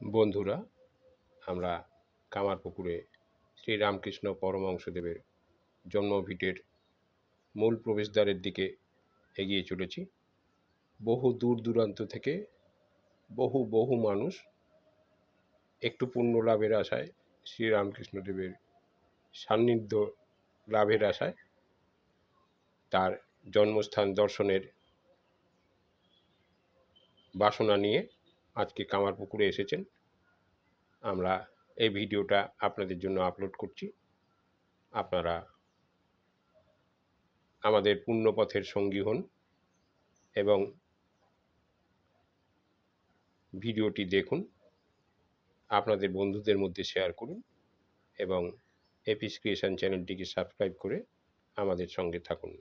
বন্ধুরা, আমরা কামারপুকুরে শ্রীরামকৃষ্ণ পরমহংসদেবের জন্মভিটের মূল প্রবেশদ্বারের দিকে এগিয়ে চলেছি। বহু দূর দূরান্ত থেকে বহু বহু মানুষ একটু পুণ্য লাভের আশায় শ্রীরামকৃষ্ণদেবের সান্নিধ্য লাভের আশায় তার জন্মস্থান দর্শনের বাসনা নিয়ে আজকে কামারপুকুরে এসেছেন। আমরা এই ভিডিওটা আপনাদের জন্য আপলোড করছি। আপনারা আমাদের পুণ্যপথের সঙ্গী হন এবং ভিডিওটি দেখুন, আপনাদের বন্ধুদের মধ্যে শেয়ার করুন এবং এপিস ক্রিয়েশন চ্যানেলটিকে সাবস্ক্রাইব করে আমাদের সঙ্গে থাকুন।